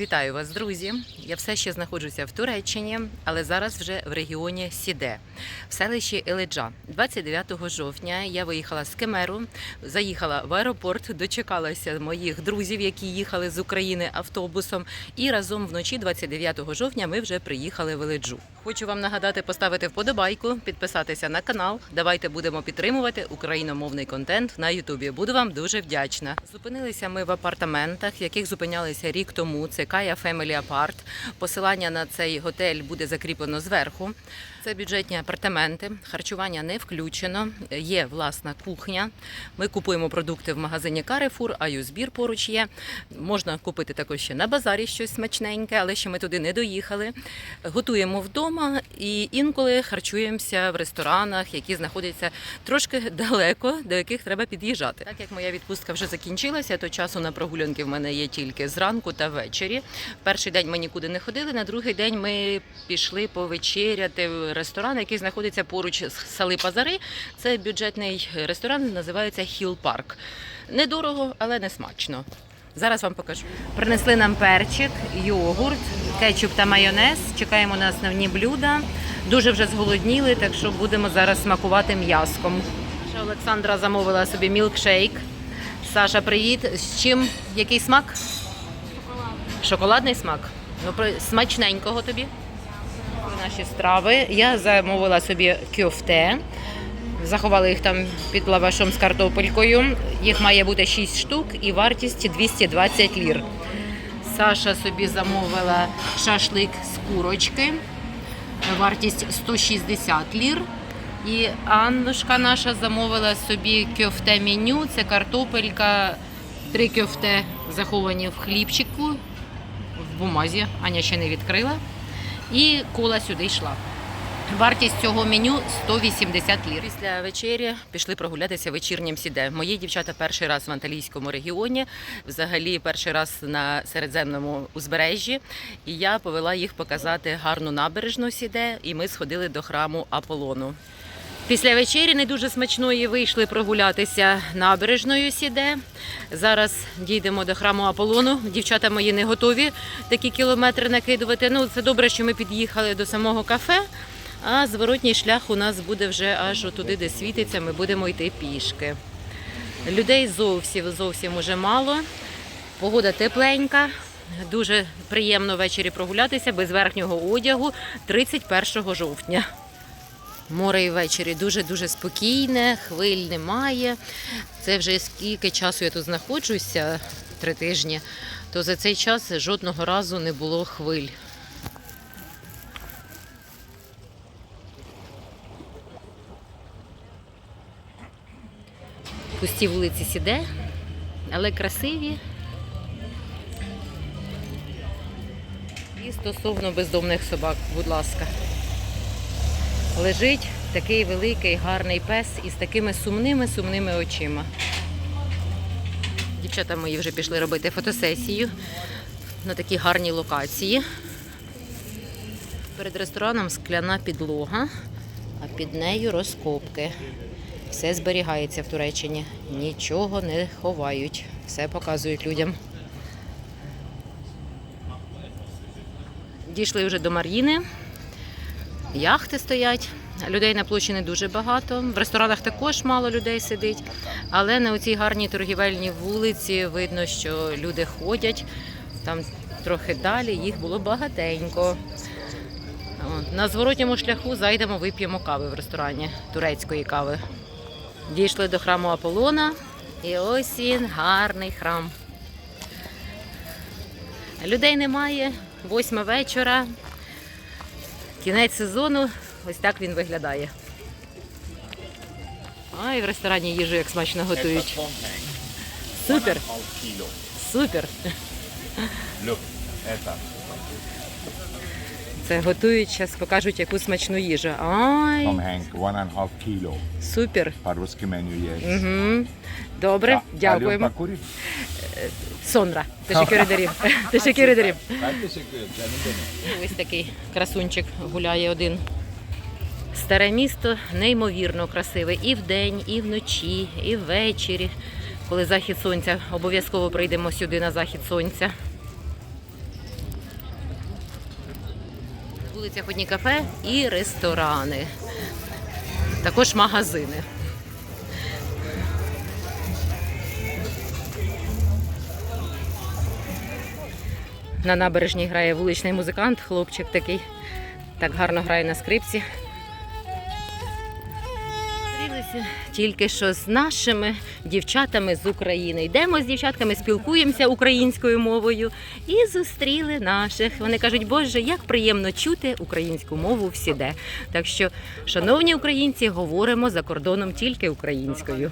Вітаю вас, друзі! Я все ще знаходжуся в Туреччині, але зараз вже в регіоні Сіде, в селищі Еледжа. 29 жовтня я виїхала з Кемеру, заїхала в аеропорт, дочекалася моїх друзів, які їхали з України автобусом. І разом вночі, 29 жовтня, ми вже приїхали в Еледжу. Хочу вам нагадати поставити вподобайку, підписатися на канал. Давайте будемо підтримувати україномовний контент на Ютубі. Буду вам дуже вдячна. Зупинилися ми в апартаментах, в яких зупинялися рік тому. Це Кая Family Apart. Посилання на цей готель буде закріплено зверху. Це бюджетні апартаменти, харчування не включено. Є власна кухня. Ми купуємо продукти в магазині Carrefour, а збір поруч є. Можна купити також ще на базарі щось смачненьке, але ще ми туди не доїхали. Готуємо вдома і інколи харчуємося в ресторанах, які знаходяться трошки далеко, до яких треба під'їжджати. Так як моя відпустка вже закінчилася, то часу на прогулянки в мене є тільки зранку та ввечері. Перший день ми нікуди не ходили. На другий день ми пішли повечеряти в ресторан, який знаходиться поруч з Сали Пазари. Це бюджетний ресторан, називається Хіл Парк. Недорого, але не смачно. Зараз вам покажу. Принесли нам перчик, йогурт, кетчуп та майонез. Чекаємо на основні блюда. Дуже вже зголодніли, так що будемо зараз смакувати м'яском. Олександра замовила собі мілкшейк. Саша, привіт. З чим? Який смак? Шоколадний смак. Ну, смачненького тобі. Наші страви. Я замовила собі кюфте. Заховали їх там під лавашом з картопелькою. Їх має бути 6 штук і вартість 220 лір. Саша собі замовила шашлик з курочки. Вартість 160 лір. І Аннушка наша замовила собі кьофте меню. Це картопелька, три кьофте заховані в хлібчику, в бумазі. Аня ще не відкрила. І кола сюди йшла. Вартість цього меню 180 лір. Після вечері пішли прогулятися вечірнім сіде. Мої дівчата перший раз в Анталійському регіоні, взагалі перший раз на середземному узбережжі. І я повела їх показати гарну набережну сіде, і ми сходили до храму Аполлону. Після вечері не дуже смачної вийшли прогулятися набережною сіде. Зараз дійдемо до храму Аполлону. Дівчата мої не готові такі кілометри накидувати. Ну, це добре, що ми під'їхали до самого кафе. А зворотній шлях у нас буде вже аж туди, де світиться. Ми будемо йти пішки. Людей зовсім зовсім уже мало. Погода тепленька. Дуже приємно ввечері прогулятися без верхнього одягу 31 жовтня. Море і ввечері дуже-дуже спокійне, хвиль немає. Це вже скільки часу я тут знаходжуся, три тижні, то за цей час жодного разу не було хвиль. Пусті вулиці сіде, але красиві. І стосовно бездомних собак, будь ласка. Лежить такий великий гарний пес із такими сумними сумними очима. Дівчата мої вже пішли робити фотосесію на такій гарній локації. Перед рестораном скляна підлога, а під нею розкопки. Все зберігається в Туреччині. Нічого не ховають. Все показують людям. Дійшли вже до Мар'їни. Яхти стоять. Людей на площі не дуже багато. В ресторанах також мало людей сидить. Але на цій гарній торгівельній вулиці видно, що люди ходять. Там трохи далі їх було багатенько. На зворотньому шляху зайдемо, вип'ємо кави в ресторані турецької кави. Дійшли до храму Аполлона. І ось він, гарний храм. Людей немає. Восьма вечора. Кінець сезону. Ось так він виглядає. А, і в ресторані їжу як смачно готують. Супер, супер. Це готують, зараз покажуть яку смачну їжу. Ай, супер. Угу. Добре, дякуємо. Сонра, Teşekkür ederim. Teşekkür ederim. Ben teşekkür Ось такий красунчик гуляє один. Старе місто неймовірно красиве і вдень, і вночі, і ввечері. Коли захід сонця, обов'язково прийдемо сюди на захід сонця. Вулицях одні кафе і ресторани. Також магазини. На набережній грає вуличний музикант, хлопчик такий. Так гарно грає на скрипці. Зустрілися тільки що з нашими дівчатами з України. Йдемо з дівчатками, спілкуємося українською мовою і зустріли наших. Вони кажуть, Боже, як приємно чути українську мову всіде. Так що, шановні українці, говоримо за кордоном тільки українською.